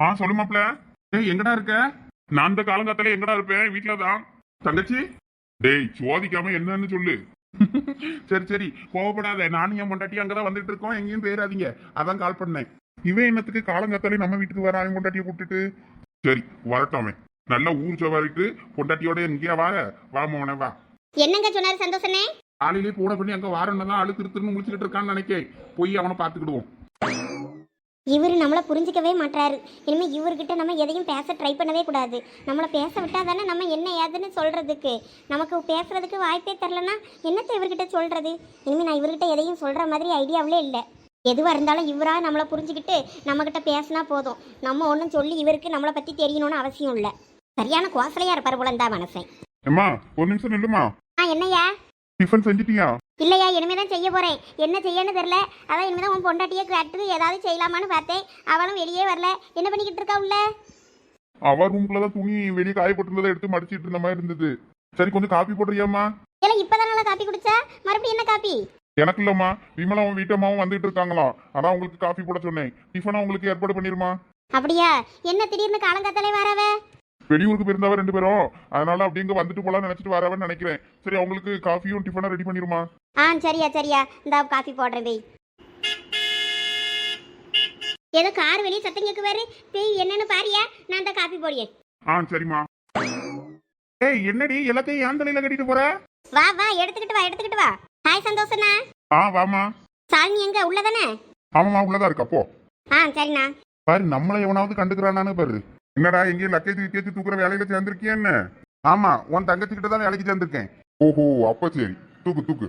ஆ சொல்லு மாப்ள டேய் எங்கடா இருக்க? நான் இந்த காலங்காத்தால எங்கடா இருப்பேன்? வீட்ல தான். தங்கச்சி? டேய் சோதிக்காம என்னன்னு சொல்லு. சரி சரி கோவப்படாத. நானும் என் பொண்டாட்டி அங்கதான் வந்துட்டு இருக்கோம். எங்கேயும் போயிடாதீங்க அதான் கால் பண்ணேன். இவன் என்னத்துக்கு காலங்காத்தாலே நம்ம வீட்டுக்கு வர அவன் பொண்டாட்டியை கூப்பிட்டுட்டு? சரி வரட்டும் நல்ல ஊர் சவாரிக்கு பொண்டாட்டியோட எங்கேயா வா வா மோனே வா. என்னங்க சொன்னாரு சந்தோஷனே? காலையிலே கூட பண்ணி அங்க வாரன்னு தான் அழு திருத்துன்னு முடிச்சுக்கிட்டு இருக்கான்னு நினைக்கேன். போய் அவனை பாத்துக்கிடுவோம் இவர் நம்மளை புரிஞ்சிக்கவே மாட்டாரு இனிமே இவர்கிட்ட நம்ம எதையும் பேச ட்ரை பண்ணவே கூடாது. நம்மளை பேச விட்டா தானே நம்ம என்ன ஏதுன்னு சொல்றதுக்கு. நமக்கு பேசுறதுக்கு வாய்ப்பே தரலன்னா என்னத்தை இவர்கிட்ட சொல்றது? இனிமே நான் இவர்கிட்ட எதையும் சொல்ற மாதிரி ஐடியாவிலே இல்லை. எதுவாக இருந்தாலும் இவரா நம்மளை புரிஞ்சுக்கிட்டு நம்மக்கிட்ட பேசினா போதும். நம்ம ஒன்றும் சொல்லி இவருக்கு நம்மளை பற்றி தெரியணும்னு அவசியம் இல்லை. சரியான கோசலையா இருப்பார் போல தான் மனசேன் ஏம்மா ஒரு நிமிஷம் நில்லுமா? ஆ என்னய்யா? டிஃபன் செஞ்சிட்டியா? இல்லையா இனிமே தான் செய்ய போறேன். என்ன செய்யன்னு தெரில அதான் இனிமே தான் உன் பொண்டாட்டியை கேட்டு ஏதாவது செய்யலாமான்னு பார்த்தேன். அவளும் வெளியே வரல. என்ன பண்ணிக்கிட்டு இருக்கா உள்ள? அவ ரூம்ல தான் துணி வெளியே காயப்பட்டிருந்ததை எடுத்து மடிச்சிட்டு இருந்த மாதிரி இருந்தது. சரி கொஞ்சம் காப்பி போடுறியாம்மா? இல்லை இப்போதான் நல்லா காப்பி குடிச்சா? மறுபடியும் என்ன காப்பி? எனக்கு இல்லம்மா. விமலாவும் வீட்டம்மாவும் வந்துட்டு இருக்காங்களாம் அதான் உங்களுக்கு காஃபி போட சொன்னேன். டிஃபனா உங்களுக்கு ஏற்பாடு பண்ணிருமா அப்படியா? என்ன திடீர்னு காலங்காத்தாலே வரவ? வெளியூருக்கு போயிருந்தவ ரெண்டு பேரும். அதனால அப்படி இங்க வந்துட்டு போலாம்னு நினைச்சிட்டு வரவன்னு நினைக்கிறேன். சரி அவங்களுக்கு காஃபியும் டிஃபனா ரெடி பண்ணிருமா? ஆ சரியா சரியா. இந்த காஃபி போடுறேன் பேய். ஏதோ கார் வெளியே சத்தம் கேட்குவாரு. பேய் என்னன்னு பாரியா? நான் இந்த காஃபி போடியேன் ஆ சரிம்மா. ஏய் என்னடி? எல்லாத்தையும் ஏன் தலையில கட்டிட்டு போற? வா வா எடுத்துக்கிட்டு வா எடுத்துக்கிட்டு வா. ஹாய் சந்தோஷண்ணா. ஆ வாமா சாலினி எங்க? உள்ளதானே? ஆமாமா உள்ளதா இருக்கா? போ. ஆ சரிண்ணா. பாரு நம்மள எவனாவது கண்டுக்கிறானான்னு பாரு. என்னடா எங்கேயும் லக்கேஜ் விக்கேஜ் தூக்குற வேலையில சேர்ந்திருக்கியா என்ன? ஆமா உன் தங்கச்சி கிட்ட தான் வேலைக்கு சேர்ந்திருக்கேன். ஓஹோ அப்ப சரி. தூக்கு தூக்கு.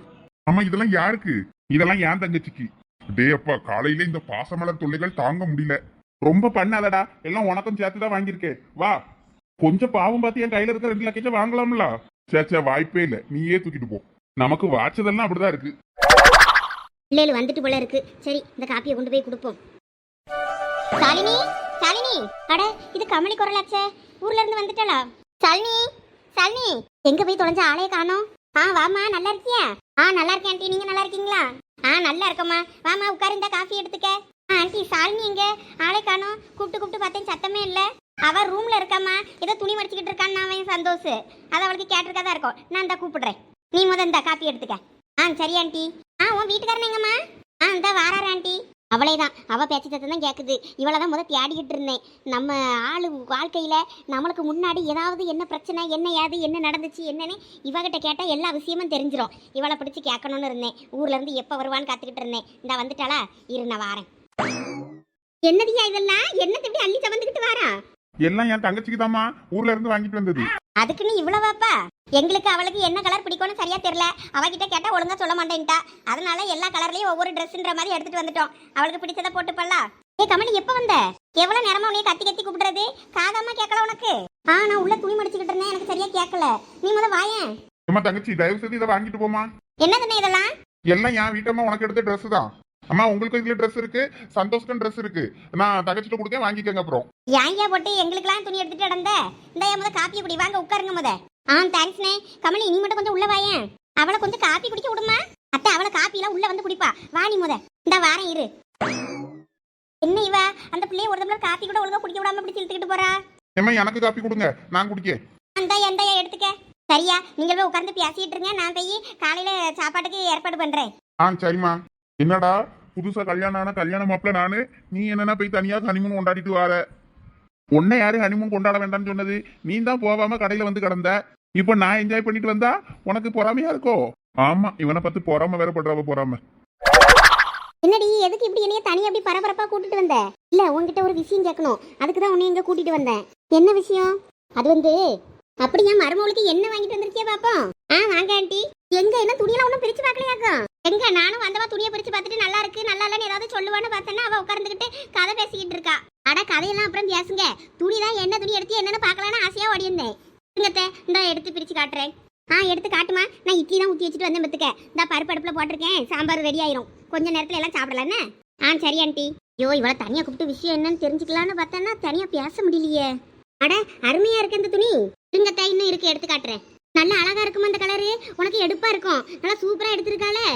ஆமா இதெல்லாம் யாருக்கு? இதெல்லாம் ஏன் தங்கச்சிக்கு. டே அப்பா காலையில இந்த பாசமலர் தொல்லைகள் தாங்க முடியல. ரொம்ப பண்ணாதடா. எல்லாம் உனக்கும் சேர்த்து தான் வாங்கியிருக்கேன். வா. கொஞ்சம் பாவம் பார்த்து என் கையில இருக்க ரெண்டு லக்கேஜ வாங்கலாம்ல. சே சே வாய்ப்பே இல்ல. நீயே தூக்கிட்டு போ. நமக்கு வாட்சதெல்லாம் அப்படிதான் இருக்கு. பிள்ளைகள் வந்துட்டு போல இருக்கு. சரி இந்த காப்பியை கொண்டு போய் கொடுப்போம். சாலினி அட இது கமலி குரலாச்சே. ஊர்ல இருந்து வந்துட்டலா? சாலினி சாலினி எங்க போய் தொலைஞ்ச ஆளைய காணோம்? ஆ வாமா நல்லா இருக்கியா? ஆ நல்லா இருக்கேன் ஆண்டி. நீங்க நல்லா இருக்கீங்களா? ஆ நல்லா இருக்கம்மா. வாமா உட்காரு இந்த காஃபி எடுத்துக்க. ஆ ஆண்டி சாலினி எங்க? ஆளை காணோம். கூப்பிட்டு கூப்பிட்டு பார்த்தேன் சத்தமே இல்ல. அவ ரூம்ல இருக்காம்மா. ஏதோ துணி மடிச்சுக்கிட்டு இருக்கான்னு அவன் சந்தோஷ். அது அவளுக்கு கேட்டிருக்கா இருக்கும். நான் இந்த கூப்பிடுறேன். நீ முத இந்த காஃபி எடுத்துக்க. ஆ சரி ஆண்டி. ஆ உன் வீட்டுக்காரன் எங்கம்மா? ஆ இந்த வாராரு ஆண்டி. அவளே தான் அவ பேச்சு சத்தம் தான் கேட்குது இவளை தான் முத தேடிக்கிட்டு இருந்தேன். நம்ம ஆளு வாழ்க்கையில நம்மளுக்கு முன்னாடி ஏதாவது என்ன பிரச்சனை என்ன ஏது என்ன நடந்துச்சு என்னன்னு இவகிட்ட கேட்டால் எல்லா விஷயமும் தெரிஞ்சிரும். இவளை பிடிச்சி கேட்கணும்னு இருந்தேன். ஊர்ல இருந்து எப்போ வருவான்னு காத்துக்கிட்டு இருந்தேன். இந்த வந்துட்டாளா? இரு நான் வாரேன். என்னதியா இதெல்லாம்? என்ன இப்படி அள்ளி சமந்துக்கிட்டு வாரா? எல்லாம் என் தங்கச்சிக்கு தாமா ஊர்ல இருந்து வாங்கிட்டு வந்தது. அதுக்குன்னு இவ்வளவாப்பா? எங்களுக்கு அவளுக்கு என்ன கலர் பிடிக்கும்னு சரியா தெரியல. அவகிட்ட கேட்டா ஒழுங்கா சொல்ல மாட்டேன்ட்டா. அதனால எல்லா கலர்லயும் ஒவ்வொரு ட்ரெஸ்ன்ற மாதிரி எடுத்துட்டு வந்துட்டோம். அவளுக்கு பிடிச்சதை போட்டுப்பல்லா. ஏ கமலி எப்ப வந்த? எவ்வளவு நேரமா உன்னைய கத்தி கத்தி கூப்பிடுறது? காதாம கேட்கல உனக்கு? ஆ நான் உள்ள துணி மடிச்சுக்கிட்டு இருந்தேன். எனக்கு சரியா கேட்கல. நீ முத வாயேன். அம்மா தங்கச்சி தயவு செய்து இதை வாங்கிட்டு போமா என்னதுன்னு இதெல்லாம்? எல்லாம் என் வீட்டம்மா உனக்கு எடுத்த Dress தான். அம்மா உங்களுக்கு இதுல Dress இருக்கு. சந்தோஷ்க்கும் Dress இருக்கு. நான் தங்கச்சிட்ட கொடுக்க வாங்கிக்கங்க அப்புறம். ஏன்யா போட்டு எங்களுக்கெல்லாம் துணி எடுத்துட்டு நடந்த? இந்த முத காப்பி குடி வாங்க உட்காருங்க முத. ஆ தேங்க்ஸ்ண்ணே கமலி நீ மட்டும் கொஞ்சம் உள்ள வாயேன். அவளை கொஞ்சம் காப்பி குடிக்க விடுமா? அத்தை அவளை காப்பிலாம் உள்ள வந்து குடிப்பா. வா நீ முத. இந்த வாரம் இரு. என்ன இவ? அந்த பிள்ளைய ஒரு தடவை காப்பி கூட ஒழுங்கா குடிக்க விடாம இப்படி இழுத்துக்கிட்டு போறா? ஏம்மா எனக்கு காப்பி கொடுங்க. நான் குடிக்க அந்த எந்த எடுத்துக்க. சரியா நீங்கள் போய் உட்கார்ந்து பேசிட்டு இருங்க. நான் போய் காலையில சாப்பாட்டுக்கு ஏற்பாடு பண்றேன். ஆ சரிம்மா. என்னடா புதுசா கல்யாணம் ஆன கல்யாண மாப்பிள நானு நீ என்னன்னா போய் தனியா ஹனிமூன் கொண்டாடிட்டு வார. உன்னை யாரு ஹனிமூன் கொண்டாட வேண்டாம்னு சொன்னது. நீ தான் போகாம கடையில வந்து கிடந்த. இப்போ நான் என்ஜாய் பண்ணிட்டு வந்தா உனக்கு பொறாமையா இருக்கோ? ஆமா இவனை பார்த்து பொறாம வேற பண்றாவ பொறாம. என்னடி எதுக்கு இப்படி என்னைய தனியா அப்படி பரபரப்பா கூட்டிட்டு வந்த? இல்ல உன்கிட்ட ஒரு விஷயம் கேட்கணும். அதுக்கு தான் உன்னை எங்க கூட்டிட்டு வந்தேன். என்ன விஷயம்? அது வந்து அப்படியா மருமகளுக்கு என்ன வாங்கிட்டு வந்திருக்கியா பாப்போம்? ஆ வாங்க ஆண்டி. எங்க என்ன துணியெல்லாம் ஒன்றும் பிரிச்சு பார்க்கலையாக்கும் எங்க? நானும் வந்தவா துணியை பிரிச்சு பார்த்துட்டு நல்லா இருக்கு நல்லா இல்லைன்னு ஏதாவது சொல்லுவான்னு பார்த்தேன்னா அவ உட்காந்துக்கிட்டு கதை பேசிக்கிட்டு இருக்கா. அட கதையெல்லாம் அப்புறம் பேசுங்க. துணி தான் என்ன துணி எடுத்து என்னன்னு பார்க்கலான்னு ஆசையா ஓடியிருந்தேன். இருங்கத்த இந்த எடுத்து பிரிச்சு காட்டுறேன். ஆ எடுத்து காட்டுமா? நான் இட்லி தான் ஊற்றி வச்சுட்டு வந்தேன் பத்துக்க. இந்த பருப்பு அடுப்பில் போட்டிருக்கேன். சாம்பார் ரெடி ஆயிரும். கொஞ்சம் நேரத்தில் எல்லாம் சாப்பிடலான்னு ஆ சரி ஆண்டி. ஐயோ இவ்வளோ தனியாக கூப்பிட்டு விஷயம் என்னன்னு தெரிஞ்சுக்கலான்னு பார்த்தேன்னா தனியாக பேச முடியலையே. அட அருமையாக இருக்கு இந்த துணி. இருங்கத்தா இன்னும் இருக்கு எடுத்து காட்டுறேன். நல்லா அழகா இருக்குமா இந்த கலரு உனக்கு எடுப்பா இருக்கும். நல்லா சூப்பராக எடுத்திருக்காளே.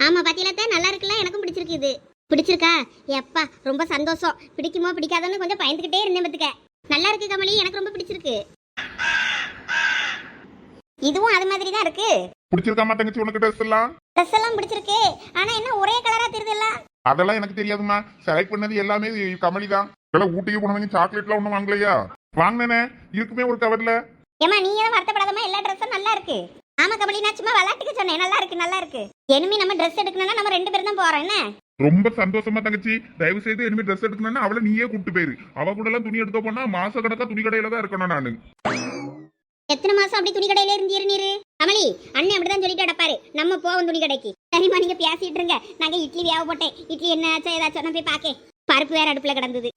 ஆமா பாத்தீங்களா நல்லா இருக்குல்ல எனக்கும் பிடிச்சிருக்கு இது. பிடிச்சிருக்கா? எப்பா ரொம்ப சந்தோஷம். பிடிக்குமோ பிடிக்காதோன்னு கொஞ்சம் பயந்துகிட்டே இருந்தேன் பத்துக்க. நல்லா இருக்கு கமலி. எனக்கு ரொம்ப பிடிச்சிருக்கு. இதுவும் அது மாதிரி தான் இருக்கு பிடிச்சிருக்காமா தங்கச்சி உனக்கு ட்ரெஸ் எல்லாம்? ட்ரெஸ் எல்லாம் பிடிச்சிருக்கு. ஆனா என்ன ஒரே கலரா தெரியுதுல்ல அதெல்லாம் எனக்கு தெரியாதும்மா செலக்ட் பண்ணது எல்லாமே கமலி தான். இதெல்லாம் ஊட்டிக்கு போனவங்க சாக்லேட்லாம் ஒன்றும் வாங்கலையா? வாங்கினேனே. இருக்குமே ஒரு கவர்ல ஏமா நீ ஏன் வருத்தப்படாதமா எல்லா ட்ரெஸ்ஸும் நல்லா இருக்கு. ஆமா கமலி நான் சும்மா விளையாட்டுக்கு சொன்னேன். நல்லா இருக்கு நல்லா இருக்கு. இனிமே நம்ம ட்ரெஸ் எடுக்கணும்னா நம்ம ரெண்டு பேரும் தான் போறோம். என்ன? ரொம்ப சந்தோஷமா தங்கச்சி. தயவு செய்து இனிமே ட்ரெஸ் எடுக்கணும்னா அவளை நீயே கூப்பிட்டு போயிரு. அவ கூட எல்லாம் துணி எடுக்க போனா மாச கணக்கா துணி கடையில தான் இருக்கணும் நானு. எத்தனை மாசம் அப்படி துணி கடையில இருந்தீரு நீரு? கமலி அண்ணன் அப்படிதான் சொல்லிட்டு அடப்பாரு நம்ம போவோம் துணி கடைக்கு சரிம்மா நீங்க பேசிட்டு இருங்க. நாங்க இட்லி வேக போட்டேன். இட்லி என்ன ஆச்சா ஏதாச்சும் நான் போய் பாக்கேன். பருப்பு வேற அடுப்புல கிடந்தது.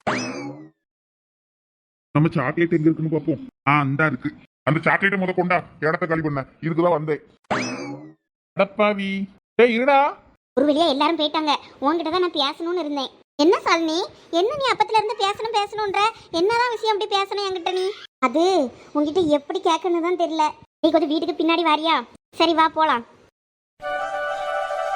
நம்ம சாக்லேட் எங்க இருக்குன்னு பாப்போம். ஆ இந்தா இருக்கு. அந்த சாக்லேட்டை முத கொண்டா இடத்த காலி பண்ண. இதுக்குதான் வந்தேன். அடப்பாவி. டேய் இருடா. ஒரு வழியா எல்லாரும் போயிட்டாங்க. உன்கிட்ட தான் நான் பேசணும்னு இருந்தேன். என்ன சாலினி? என்ன நீ அப்பத்துல இருந்து பேசணும் பேசணும்ன்ற? என்னதான் விஷயம் அப்படி பேசணும் என்கிட்ட நீ? அது உன்கிட்ட எப்படி கேட்கணும் தான் தெரியல. நீ கொஞ்சம் வீட்டுக்கு பின்னாடி வாரியா? சரி வா போலாம்.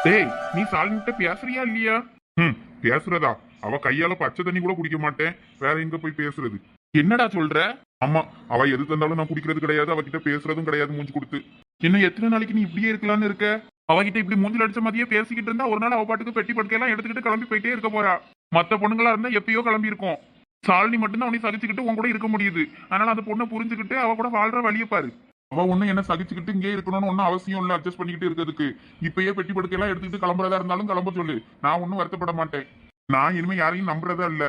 டேய் நீ சாலினிட்ட பேசுறியா இல்லையா? ம் பேசுறதா? அவ கையால பச்சை தண்ணி கூட குடிக்க மாட்டேன். வேற எங்க போய் பேசுறது? என்னடா சொல்ற? ஆமா அவ எது தந்தாலும் நான் குடிக்கிறது கிடையாது அவகிட்ட பேசுறதும் கிடையாது மூஞ்சி கொடுத்து. இன்னும் எத்தனை நாளைக்கு நீ இப்படியே இருக்கலாம்னு இருக்க? அவகிட்ட இப்படி மூஞ்சில் அடிச்ச மாதிரியே பேசிக்கிட்டு இருந்தா ஒரு நாள் அவ பாட்டுக்கு பெட்டி படுக்கையெல்லாம் எடுத்துக்கிட்டு கிளம்பி போயிட்டே இருக்க போறா. மத்த பொண்ணுங்களா இருந்தா எப்பயோ கிளம்பி இருக்கும் சாலினி மட்டும்தான் அவனை சகிச்சுக்கிட்டு உன் கூட இருக்க முடியுது. அதனால அந்த பொண்ணை புரிஞ்சுக்கிட்டு அவ கூட வாழ்ற வழியை பாரு. அவ ஒண்ணு என்ன சகிச்சுக்கிட்டு இங்கே இருக்கணும்னு ஒன்னும் அவசியம் இல்லை அட்ஜஸ்ட் பண்ணிக்கிட்டு இருக்கிறதுக்கு. இப்பயே பெட்டி படுக்கையெல்லாம் எடுத்துக்கிட்டு கிளம்புறதா இருந்தாலும் கிளம்ப சொல்லு. நான் ஒன்றும் வருத்தப்பட மாட்டேன். நான் இனிமே யாரையும் நம்புறதா இல்லை.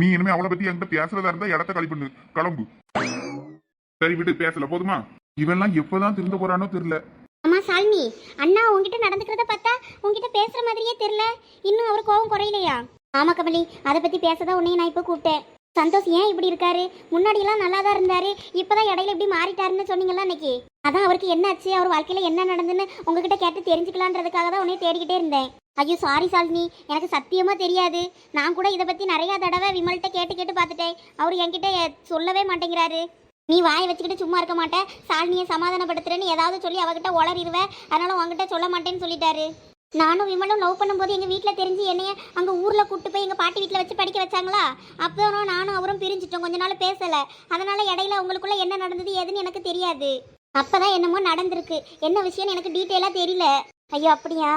நீ இனிமே அவளை பத்தி என்கிட்ட பேசுறதா இருந்தா இடத்த காலி பண்ணு. கிளம்பு. சரி விட்டு பேசல. போதுமா? இவெல்லாம் எப்பதான் திருந்த போறானோ தெரியல. அம்மா சாலினி அண்ணா உன்கிட்ட நடந்துக்கிறத பார்த்தா உன்கிட்ட பேசுற மாதிரியே தெரியல. இன்னும் அவர் கோவம் குறையலையா? ஆமா கமலி. அதை பத்தி பேசதான் உன்னைய நான் இப்போ கூப்பிட்டேன். சந்தோஷ் ஏன் இப்படி இருக்காரு? முன்னாடியெல்லாம் நல்லா தான் இருந்தாரு. இப்போதான் இடையில இப்படி மாறிட்டாருன்னு சொன்னீங்களா அன்னைக்கு? அதான் அவருக்கு என்னாச்சு? அவர் வாழ்க்கையில என்ன நடந்துன்னு உங்ககிட்ட கேட்டு தெரிஞ்சுக்கலான்றதுக்காக தான் உன்னை தேடிக்கிட்டே இருந்தேன். ஐயோ சாரி சாலினி. எனக்கு சத்தியமாக தெரியாது. நான் கூட இதை பற்றி நிறையா தடவை விமல்கிட்ட கேட்டு கேட்டு பார்த்துட்டேன். அவர் என்கிட்ட சொல்லவே மாட்டேங்கிறாரு. நீ வாயை வச்சுக்கிட்டு சும்மா இருக்க மாட்டேன் சாலினியை சமாதானப்படுத்துறேன்னு ஏதாவது சொல்லி அவகிட்ட உளறிடுவேன் அதனால் உங்ககிட்ட சொல்ல மாட்டேன்னு சொல்லிட்டாரு. நானும் விமலும் லவ் பண்ணும்போது எங்கள் வீட்டில் தெரிஞ்சு என்னைய அங்கே ஊரில் கூப்பிட்டு போய் எங்கள் பாட்டி வீட்டில் வச்சு படிக்க வச்சாங்களா? அப்போ நானும் அவரும் பிரிஞ்சிட்டோம். கொஞ்ச நாள் பேசலை. அதனால் இடையில உங்களுக்குள்ள என்ன நடந்தது எதுன்னு எனக்கு தெரியாது. அப்போ தான் என்னமோ நடந்திருக்கு. என்ன விஷயம்னு எனக்கு டீட்டெயிலாக தெரியல. ஐயோ அப்படியா?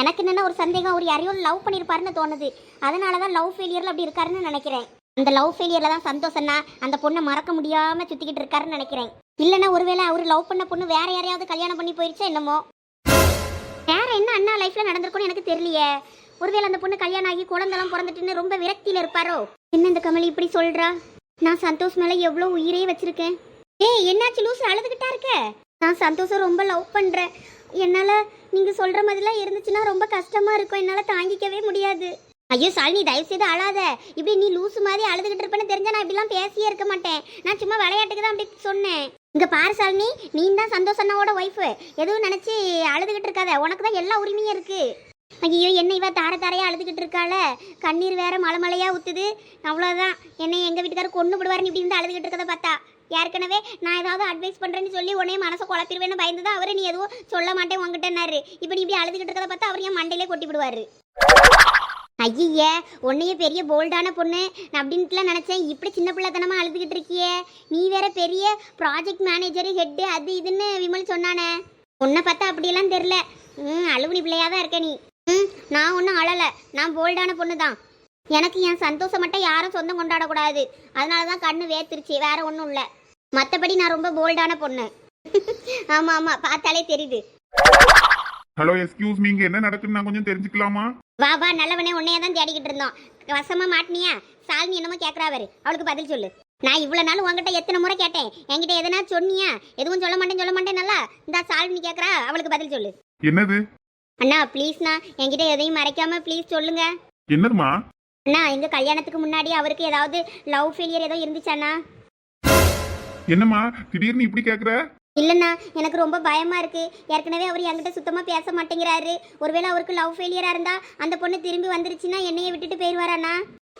எனக்கு என்னென்ன ஒரு சந்தேகம். ஒரு யாரையும் லவ் பண்ணியிருப்பாருன்னு தோணுது. அதனால தான் லவ் ஃபெயிலியரில் அப்படி இருக்காருன்னு நினைக்கிறேன். அந்த லவ் ஃபெயிலியரில் தான் சந்தோஷம்னா அந்த பொண்ணை மறக்க முடியாமல் சுற்றிக்கிட்டு இருக்காருன்னு நினைக்கிறேன். இல்லைன்னா ஒருவேளை அவர் லவ் பண்ண பொண்ணு வேற யாரையாவது கல்யாணம் பண்ணி போயிடுச்சா என்னமோ? என்ன அண்ணா லைஃப்ல நடந்திருக்கும்னு எனக்கு தெரியலையே. ஒருவேளை அந்த பொண்ணு கல்யாணம் ஆகி குழந்தெல்லாம் பிறந்துட்டுன்னு ரொம்ப விரக்தியில இருப்பாரோ? என்ன இந்த கமலி இப்படி சொல்றா? நான் சந்தோஷ் மேல எவ்வளவு உயிரே வச்சிருக்கேன். ஏய் என்னாச்சு? லூசு அழுதுகிட்டா இருக்க? நான் சந்தோஷம் ரொம்ப லவ் பண்றேன். என்னால நீங்க சொல்ற மாதிரிலாம் இருந்துச்சுன்னா ரொம்ப கஷ்டமா இருக்கும். என்னால தாங்கிக்கவே முடியாது. ஐயோ சாலினி தயவு செய்து அழாத. இப்படி நீ லூசு மாதிரி அழுதுகிட்டு இருப்பேன்னு தெரிஞ்சா நான் இப்படிலாம் பேசியே இருக்க மாட்டேன். நான் சும்மா விளையாட்டுக்கு தான் அப்படி சொன்னேன். இங்க பாரு சாலினி நீ தான் சந்தோஷ் அண்ணாவோட ஒய்ஃபு எதுவும் நினைச்சு அழுதுகிட்டு இருக்காத. உனக்கு தான் எல்லா உரிமையும் இருக்கு. ஐயோ என்ன இவ தார தாரையா அழுதுகிட்டு இருக்காள? கண்ணீர் வேற மலை மலையா ஊத்துது. அவ்வளோதான் என்னை எங்க வீட்டுக்காரர் கொண்டு விடுவாருன்னு இப்படி இருந்து அழுதுகிட்டு இருக்கதை பார்த்தா. ஏற்கனவே நான் ஏதாவது அட்வைஸ் பண்றேன்னு சொல்லி உடனே மனசை குழப்பிடுவேன்னு பயந்து தான் அவரை நீ எதுவும் சொல்ல மாட்டேன் உங்ககிட்டனாரு இப்படி இப்படி அழுதுகிட்டு இருக்கதை பார்த்தா அவர் என் மண்டையிலே கொட்டி விடுவாரு. ஐய உன்னையே பெரிய போல்டான பொண்ணு நான் அப்படின்ட்டுலாம் நினச்சேன். இப்படி சின்ன பிள்ளைத்தனமா அழுதுகிட்டு இருக்கியே. நீ வேற பெரிய ப்ராஜெக்ட் மேனேஜரு ஹெட்டு அது இதுன்னு விமல் சொன்னானே. உன்னை பார்த்தா அப்படியெல்லாம் தெரில ம் அழுகுனி பிள்ளையாக தான் இருக்க நீ. ம் நான் ஒன்றும் அழலை. நான் போல்டான பொண்ணு தான் எனக்கு என் சந்தோஷம் மட்டும் யாரும் சொந்தம் கொண்டாடக்கூடாது. அதனால தான் கண்ணு வேத்துருச்சு வேற ஒன்றும் இல்லை. மற்றபடி நான் ரொம்ப போல்டான பொண்ணு. ஆமாம் ஆமாம் பார்த்தாலே தெரியுது. ஹலோ எஸ்கியூஸ் மீங்க என்ன நடக்குன்னு நான் கொஞ்சம் தெரிஞ்சுக்கலாமா? வா வா நல்லவனே உன்னையே தான் தேடிக்கிட்டு இருந்தோம். வசமா மாட்டினியா? சாலினி என்னமோ கேட்குறாவரு அவளுக்கு பதில் சொல்லு. நான் இவ்வளோ நாள் உங்ககிட்ட எத்தனை முறை கேட்டேன். என்கிட்ட எதனா சொன்னியா? எதுவும் சொல்ல மாட்டேன் சொல்ல மாட்டேன் நல்லா? இந்த சாலினி கேட்குறா அவளுக்கு பதில் சொல்லு. என்னது? அண்ணா ப்ளீஸ்ண்ணா என்கிட்ட எதையும் மறைக்காம ப்ளீஸ் சொல்லுங்க. என்னதுமா அண்ணா எங்க கல்யாணத்துக்கு முன்னாடி அவருக்கு ஏதாவது லவ் ஃபெயிலியர் ஏதோ இருந்துச்சாண்ணா? என்னம்மா? திடீர்னு இப்படி கேக்குற? இல்லைண்ணா எனக்கு ரொம்ப பயமா இருக்கு. ஏற்கனவே அவர் என்கிட்ட சுத்தமா பேச மாட்டேங்கிறாரு. ஒருவேளை அவருக்கு லவ் ஃபெயிலியரா இருந்தா அந்த பொண்ணு திரும்பி வந்துருச்சுன்னா என்னைய விட்டுட்டு போயிடுவாராண்ணா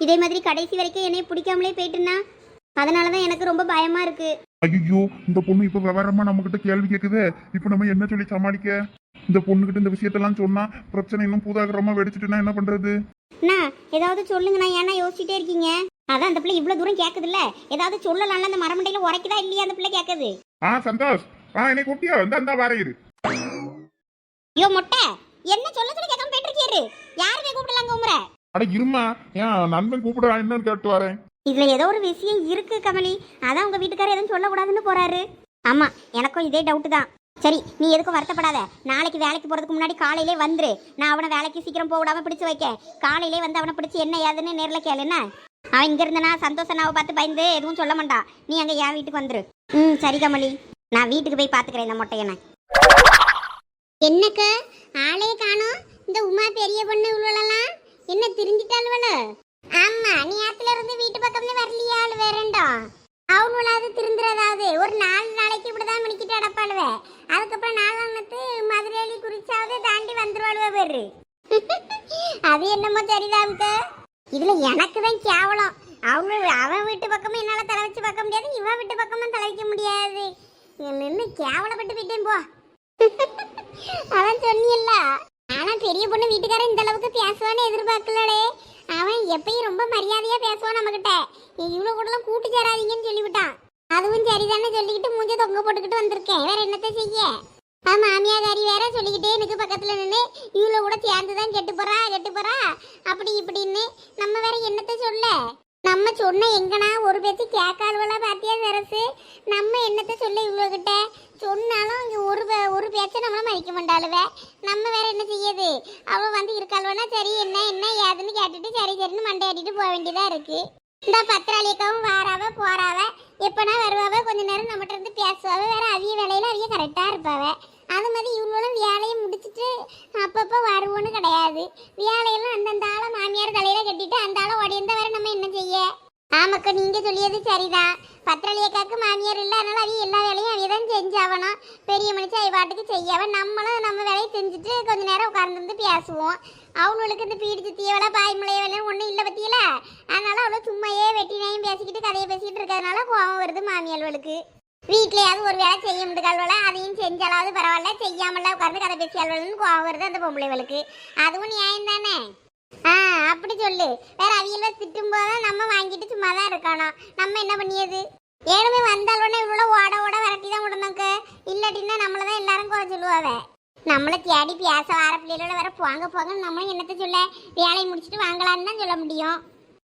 இதே மாதிரி கடைசி வரைக்கும் என்னைய பிடிக்காமலே போயிட்டுண்ணா. அதனால தான் எனக்கு ரொம்ப பயமா இருக்கு. ஐயோ இந்த பொண்ணு இப்ப விவரமா நம்ம கிட்ட கேள்வி கேக்குதே. இப்ப நம்ம என்ன சொல்லி சமாளிக்க? இந்த பொண்ணுகிட்ட இந்த விஷயத்தெல்லாம் சொன்னா பிரச்சனை இன்னும் பூதாகரமா வெடிச்சிட்டுனா என்ன பண்றது? அண்ணா ஏதாவது சொல்லுங்கண்ணா. ஏன்னா யோசிச்சுட்டே இருக்கீங்க. அதான் அந்த பிள்ளை இவ்வளவு தூரம் கேக்குதுல்ல? ஏதாவது சொல்லலாம்ல அந்த மரமண்டையில உரைக்குதா இல்லையா அந்த பிள்ளை கேக்குது? ஆ சந்தோஷ். ஆ என்னை கூப்பிட்டியா? இந்த அந்த வார இரு. ஐயோ மொட்டை என்ன சொல்ல சொல்லி கேட்காம போயிட்டு இருக்கியாரு யாருமே கூப்பிடலாங்க உமரை அட இருமா. ஏன் நண்பன் கூப்பிடுறான் என்னன்னு கேட்டு வரேன். இதுல ஏதோ ஒரு விஷயம் இருக்கு கமலி. அதான் உங்க வீட்டுக்காரர் எதுவும் சொல்லக்கூடாதுன்னு போறாரு. ஆமா எனக்கும் இதே டவுட் தான். சரி நீ எதுக்கும் வருத்தப்படாத. நாளைக்கு வேலைக்கு போறதுக்கு முன்னாடி காலையிலே வந்துரு. நான் அவனை வேலைக்கு சீக்கிரம் போக விடாம பிடிச்சு வைக்க காலையிலே வந்து அவனை பிடிச்சு என்ன ஏதுன்னு நேர்ல கேளு என்ன? அவன் இங்கே இருந்தனா சந்தோஷனாவை பார்த்து பயந்து எதுவும் சொல்ல மாட்டான். நீ அங்கே என் வீட்டுக்கு வந்துரு. ம் சரி கமலி. நான் வீட்டுக்கு போய் பார்த்துக்கிறேன் இந்த மொட்டையனை என்னக்க? ஆளே காணும். இந்த உமா பெரிய பொண்ணு இவ்வளோலாம் என்ன திரிஞ்சிட்டாளுவல ஆமா நீ ஆத்துல இருந்து வீட்டு பக்கம்னு வரலையா? ஆள் வேறண்டா அவனுளாவது திருந்துறதாவது. ஒரு நாலு நாளைக்கு இப்படிதான் மணிக்கிட்டு அடப்பாளுவ அதுக்கப்புறம் நாலாமத்து மதுரையிலி குறிச்சாவது தாண்டி வந்துருவாளுவ பேரு. அது என்னமோ தெரியுதாவுக்கு இதுல எனக்கு தான் கேவலம். அவங்க அவன் வீட்டு பக்கமும் என்னால் தலை வச்சு பார்க்க முடியாது இவன் வீட்டு பக்கமும் தலை வைக்க முடியாது. நின்று கேவலப்பட்டு போயிட்டேன் போ. அவன் சொன்னியல்ல ஆனா பெரிய பொண்ணு வீட்டுக்காரன் இந்த அளவுக்கு பேசுவான்னு எதிர்பார்க்கலடே. அவன் எப்பயும் ரொம்ப மரியாதையா பேசுவான் நம்ம கிட்ட இவ்வளவு கூடலாம் கூட்டு சேராதீங்கன்னு சொல்லிவிட்டான். அதுவும் சரிதானே சொல்லிக்கிட்டு மூஞ்ச தொங்க போட்டுக்கிட்டு வந்திருக்கேன். வேற என்னத்த செய்ய? ஆ மாமியாதாரி வேற சொல்லிக்கிட்டே எனக்கு பக்கத்தில் நின்று இவளை கூட சேர்ந்து தான் கெட்டு போறா கெட்டு போறா அப்படி இப்படின்னு நம்ம வேற என்னத்த சொல்ல? நம்ம சொன்ன எங்கனா ஒரு பேச்சு கேட்காதவளா பார்த்தியா சரசு? நம்ம என்னத்த சொல்ல இவ்வளோ கிட்ட சொன்னாலும் இங்கே ஒரு பே- ஒரு பேச்சை நம்மளும் மதிக்க மாட்டாளுவ. நம்ம வேற என்ன செய்யுது அவள் வந்து இருக்காளுவனா சரி என்ன என்ன ஏதுன்னு கேட்டுட்டு சரி சரின்னு மண்டையாட்டிட்டு போக வேண்டியதாக இருக்கு. இந்த பத்திராளியக்காவும் வாராவ போறாவ. எப்பனா வருவாவ கொஞ்ச நேரம் நம்மகிட்ட கரெக்டாக இருப்பாவ. அது மாதிரி இவங்களும் வேலையை முடிச்சுட்டு அப்பப்போ வருவோன்னு கிடையாது. வேலையெல்லாம் அந்தந்த ஆளை மாமியார் தலையில கட்டிட்டு அந்த ஆளை உடையந்த வேற நம்ம என்ன செய்ய? ஆமாக்கா நீங்க சொல்லியது சரிதான். பத்திரலியக்காக்கு மாமியார் இல்லை அதனால அவங்க எல்லா வேலையும் அவங்க தான் செஞ்சாவணும். பெரிய மனுஷன் அவி பாட்டுக்கு செய்யவ. நம்மளும் நம்ம வேலையை செஞ்சுட்டு கொஞ்ச நேரம் உட்கார்ந்து பேசுவோம். அவங்களுக்கு இந்த பீடி சுத்தியவள பாய்மலைய வேலை ஒன்றும் இல்லை பத்தியில? அதனால அவ்வளோ சும்மையே வெட்டினையும் பேசிக்கிட்டு கதையை பேசிக்கிட்டு இருக்கிறதுனால கோவம் வருது மாமியார்களுக்கு வீட்லயாவது ஒரு வேலை செய்ய முடியாதுல அதையும் செஞ்சாலாவது பரவாயில்ல. செய்யாமல உட்கார்ந்து கதை பேசியாளுன்னு கோவம் வருது அந்த பொம்பளைகளுக்கு அதுவும் நியாயம் தானே? ஆ அப்படி சொல்லு. வேற அவியல திட்டும் போது நம்ம வாங்கிட்டு சும்மா தான் இருக்கணும் நம்ம என்ன பண்ணியது? ஏழுமே வந்தாலுடனே இவ்வளோ ஓட ஓட விரட்டி தான் விடணுக்கு இல்லாட்டின்னா நம்மள தான் எல்லாரும் குறை சொல்லுவாவ. நம்மளை தேடி பேச வர பிள்ளைகளோட வேற போங்க போங்க நம்மளும் என்னத்த சொல்ல? வேலையை முடிச்சுட்டு வாங்கலான்னு தான் சொல்ல முடியும்.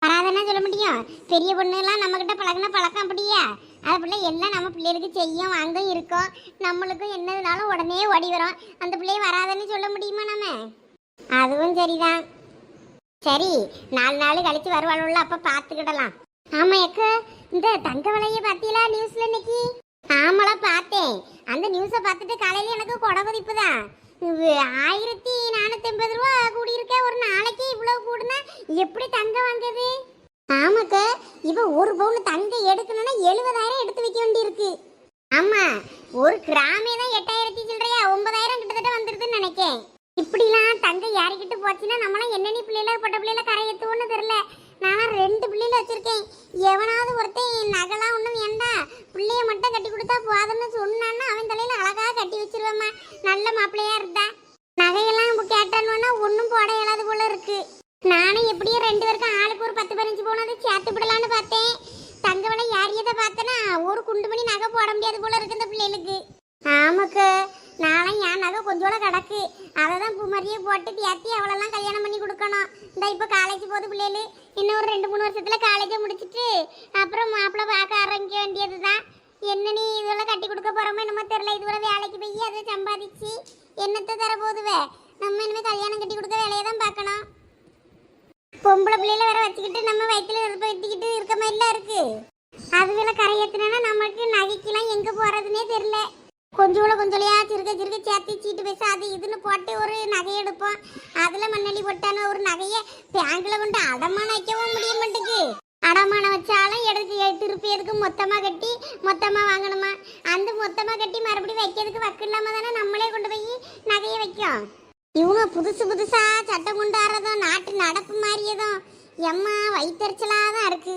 வராதன்னா சொல்ல முடியும். பெரிய பொண்ணுலாம் நம்மக்கிட்ட கிட்ட பழகுன பழக்கம் அப்படியா. அது பிள்ளை எல்லாம் நம்ம பிள்ளைகளுக்கு செய்யும் அங்கும் இருக்கோம் நம்மளுக்கும் என்னதுனாலும் உடனே ஓடி வரும். அந்த பிள்ளைய வராதன்னு சொல்ல முடியுமா நம்ம? அதுவும் சரிதான். சரி நாலு நாள் கழிச்சு வருவாளுள்ள அப்போ பார்த்துக்கிடலாம். ஆமா எக்கு இந்த தங்க விலையை பார்த்தீங்களா நியூஸில் இன்னைக்கு? ஆமாடா பார்த்தேன். அந்த நியூஸை பார்த்துட்டு காலையில் எனக்கு கொடை மதிப்பு தான் ஆயிரத்தி நானூற்றி ஐம்பது ரூபா கூடியிருக்கேன் ஒரு நாளைக்கு இவ்வளோ கூடுனா எப்படி தங்கம் வாங்குது? ஆமாக்க இப்ப ஒரு பவுன் தங்கம் எடுக்கணும்னா எழுபதாயிரம் எடுத்து வைக்க வேண்டியிருக்கு. ஆமா ஒரு கிராமே தான் எட்டாயிரத்தி சில்லறையா ஒன்பதாயிரம் கிட்டத்தட்ட வந்துருதுன்னு நினைக்கேன். இப்படிலாம் தங்கம் யாருக்கிட்ட போச்சுன்னா நம்மளாம் என்னென்ன பிள்ளைல பொட்ட பிள்ளைல கரையத்துவோன்னு தெரியல. நானும் ரெண்டு பிள்ளைல வச்சிருக்கேன். எவனாவது ஒருத்தன் நகலாம் ஒன்றும் வேண்டாம் பிள்ளைய மட்டும் கட்டி கொடுத்தா போதும்னு சொன்னான்னா அவன் தலையில அழகாக கட்டி வச்சிருவேம்மா. நல்ல மாப்பிள்ளையா இருந்தா. நகையெல்லாம் இப்போ ஒன்றும் போட இயலாது போல இருக்கு. நானும் எப்படியும் ரெண்டு பேருக்கும் ஆளுக்கு ஒரு பத்து பதினஞ்சு போனது சேர்த்து விடலான்னு பார்த்தேன். தங்க விலை யாரியதை பார்த்தேன்னா ஒரு குண்டு மணி நகை போட முடியாது போல இருக்கு இந்த பிள்ளைகளுக்கு. ஆமாக்கு நானும் என் நகை கொஞ்சோட கிடக்கு. அதை தான் பூமரியை போட்டு தேத்தி அவளெல்லாம் கல்யாணம் பண்ணி கொடுக்கணும். இந்த இப்போ காலேஜ் போகுது பிள்ளைகள். இன்னும் ஒரு ரெண்டு மூணு வருஷத்தில் காலேஜை முடிச்சுட்டு அப்புறம் மாப்பிள்ளை பார்க்க ஆரம்பிக்க வேண்டியது தான் என்ன நீ இதெல்லாம் கட்டி கொடுக்க போகிறோமோ என்னமோ தெரில இதுவரை வேலைக்கு போய் அதை சம்பாதிச்சு என்னத்தை தர போதுவே நம்ம இனிமேல் கல்யாணம் கட்டி கொடுக்க வேலையை தான் பார்க்கணும். பொம்பளை பிள்ளைல வேற வச்சுக்கிட்டு நம்ம வயிற்றுல நெருப்ப வெட்டிக்கிட்டு இருக்க மாதிரிலாம் இருக்கு. அதுவேல கரையேத்தினா நமக்கு நகைக்கெல்லாம் எங்க போறதுனே தெரியல. கொஞ்சோட கொஞ்சோலையா சிறுக சிறுக சேர்த்து சீட்டு பேச அது இதுன்னு போட்டு ஒரு நகை எடுப்போம். அதுல மண்ணடி போட்டான ஒரு நகையை பேங்க்ல கொண்டு அடமான வைக்கவும் முடிய மாட்டேங்குது. அடமானம் வச்சாலும் எடுத்து திருப்பி எதுக்கு மொத்தமா கட்டி மொத்தமா வாங்கணுமா? அந்த மொத்தமா கட்டி மறுபடியும் வைக்கிறதுக்கு வக்கு தானே நம்மளே கொண்டு போய் நகையை வைக்கும். இவங்க புதுசு புதுசா சட்டம் கொண்டாடுறதும் நாட்டு நடப்பு மாறியதும் எம்மா வயிற்றுச்சலாக தான் இருக்கு.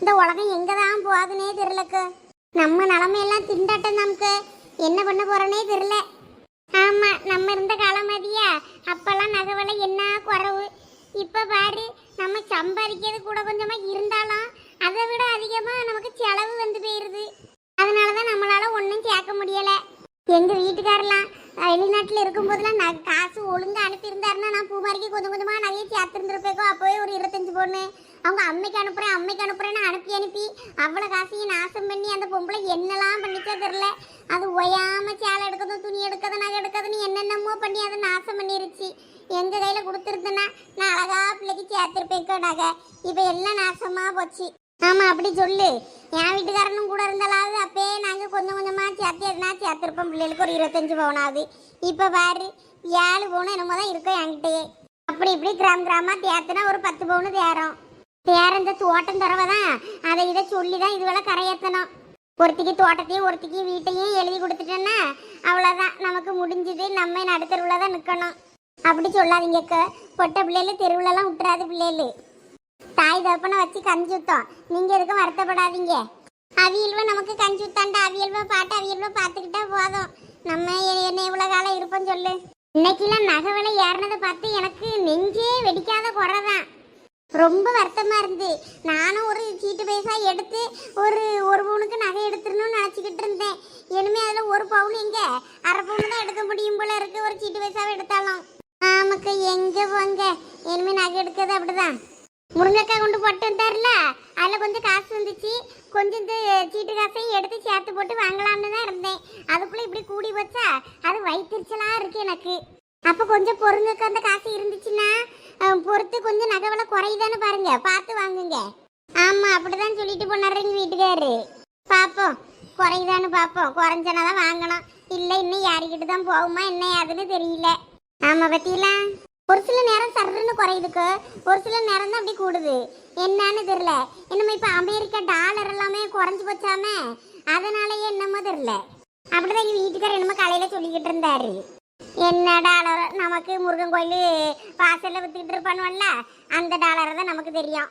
இந்த உலகம் எங்க தான் போகுதுன்னே தெரியலக்கு. நம்ம நிலமையெல்லாம் திண்டாட்டம் நமக்கு. என்ன பண்ண போறோன்னே தெரியல. ஆமா நம்ம இருந்த காலம் மாதிரியா? அப்பெல்லாம் நகவலை என்ன குறவு? இப்ப பாரு நம்ம சம்பாதிக்கிறது கூட கொஞ்சமா இருந்தாலும் அதை விட அதிகமா நமக்கு செலவு வந்து போயிருது. அதனாலதான் நம்மளால ஒன்றும் சேர்க்க முடியல. எங்க வீட்டுக்காரெல்லாம் வெளிநாட்டில் இருக்கும்போதெல்லாம் நான் காசு ஒழுங்காக அனுப்பியிருந்தாருன்னா நான் பூமாரிக்கு கொஞ்சம் கொஞ்சமாக நகையை சேர்த்துருந்துருப்பேக்கோ அப்போவே ஒரு இருபத்தஞ்சு பொண்ணு. அவங்க அம்மைக்கு அனுப்புகிறேன் அம்மைக்கு அனுப்புகிறேன்னு அனுப்பி அனுப்பி அவ்வளோ காசையும் நாசம் பண்ணி அந்த பொம்பளை என்னெல்லாம் பண்ணிச்சோ தெரில அது ஒயாமல் சேலை எடுக்கதும் துணி எடுக்கதும் நகை எடுக்கதுன்னு என்னென்னமோ பண்ணி அதை நாசம் பண்ணிருச்சு. எங்கள் கையில் கொடுத்துருந்தேன்னா நான் அழகாக பிள்ளைக்கு சேர்த்துருப்பேக்கோ நகை. இப்போ எல்லாம் நாசமாக போச்சு. ஆமா அப்படி சொல்லு. என் வீட்டுக்காரனும் கூட இருந்தாலாவது அப்பயே நாங்கள் கொஞ்சம் கொஞ்சமாக சேர்த்து எதுனா பிள்ளைகளுக்கு ஒரு இருபத்தஞ்சு பவுனாவது. இப்போ பாரு ஏழு பவுன் என்னமோ தான் இருக்கும் என்கிட்டயே. அப்படி இப்படி கிராம் கிராமமாக தேத்துனா ஒரு பத்து பவுனு தேரும் தேர இந்த தோட்டம் தரவை தான் அதை இதை சொல்லி தான் இதுவெல்லாம் கரையேற்றணும் ஒருத்திக்கு தோட்டத்தையும் ஒருத்திக்கு வீட்டையும் எழுதி கொடுத்துட்டேன்னா அவ்வளோதான் நமக்கு முடிஞ்சது நம்ம நடுத்தருவில் தான் நிற்கணும் அப்படி சொல்லாதீங்க பொட்ட பிள்ளைகளு தெருவுலலாம் விட்டுறாது பிள்ளைகளு. தாய் தகப்பனை வச்சு கஞ்சி ஊத்தோம். நீங்க எதுக்கும் வருத்தப்படாதீங்க. அவியல்வ நமக்கு கஞ்சி ஊத்தாண்டா. அவியல்வ பாட்டு அவியல்வ பார்த்துக்கிட்டா போதும். நம்ம என்ன இவ்வளோ காலம் இருப்போம் சொல்லு. இன்னைக்கெல்லாம் நகை விலை ஏறினதை பார்த்து எனக்கு நெஞ்சே வெடிக்காத குறைதான். ரொம்ப வருத்தமா இருந்து. நானும் ஒரு சீட்டு பைசா எடுத்து ஒரு ஒரு பவுனுக்கு நகை எடுத்துடணும்னு நினச்சிக்கிட்டு இருந்தேன். இனிமே அதில் ஒரு பவுன் எங்கே? அரை பவுன் தான் எடுக்க முடியும் போல இருக்கு ஒரு சீட்டு பைசாவை எடுத்தாலும். ஆமாக்கா எங்கே போங்க? இனிமேல் நகை எடுக்கிறது அப்படிதான். முருங்கைக்காய் கொண்டு போட்டு வந்தார்ல அதில் கொஞ்சம் காசு வந்துச்சு கொஞ்சம் இந்த சீட்டு காசையும் எடுத்து சேர்த்து போட்டு வாங்கலாம்னு தான் இருந்தேன். அதுக்குள்ளே இப்படி கூடி வச்சா அது வயிற்றுச்சலாக இருக்கு எனக்கு. அப்போ கொஞ்சம் பொருங்கக்கு அந்த காசு இருந்துச்சுன்னா பொறுத்து கொஞ்சம் நகை விலை குறையுதான்னு பாருங்க. பார்த்து வாங்குங்க. ஆமாம் அப்படிதான் சொல்லிட்டு போனாரு எங்கள் வீட்டுக்காரு. பார்ப்போம். குறையுதான்னு பார்ப்போம். குறைஞ்சனா தான் வாங்கணும். இல்லை இன்னும் யாருக்கிட்ட தான் போகுமா? என்ன அதுன்னு தெரியல. ஆமாம் பத்தியலாம் ஒரு சில நேரம் சர்ன்னு குறையுதுக்கு ஒரு சில நேரம் தான் அப்படி கூடுது. என்னன்னு தெரியல. என்னமோ இப்போ அமெரிக்கா டாலர் எல்லாமே குறைஞ்சி போச்சாமே. அதனாலயே என்னமோ தெரியல. அப்படிதான் எங்கள் வீட்டுக்காரர் என்னமோ காலையில் சொல்லிக்கிட்டு இருந்தாரு. என்ன டாலர் நமக்கு முருகன் கோயில் வாசலில் வித்துக்கிட்டு இருப்பானுவல்ல அந்த டாலரை தான் நமக்கு தெரியும்.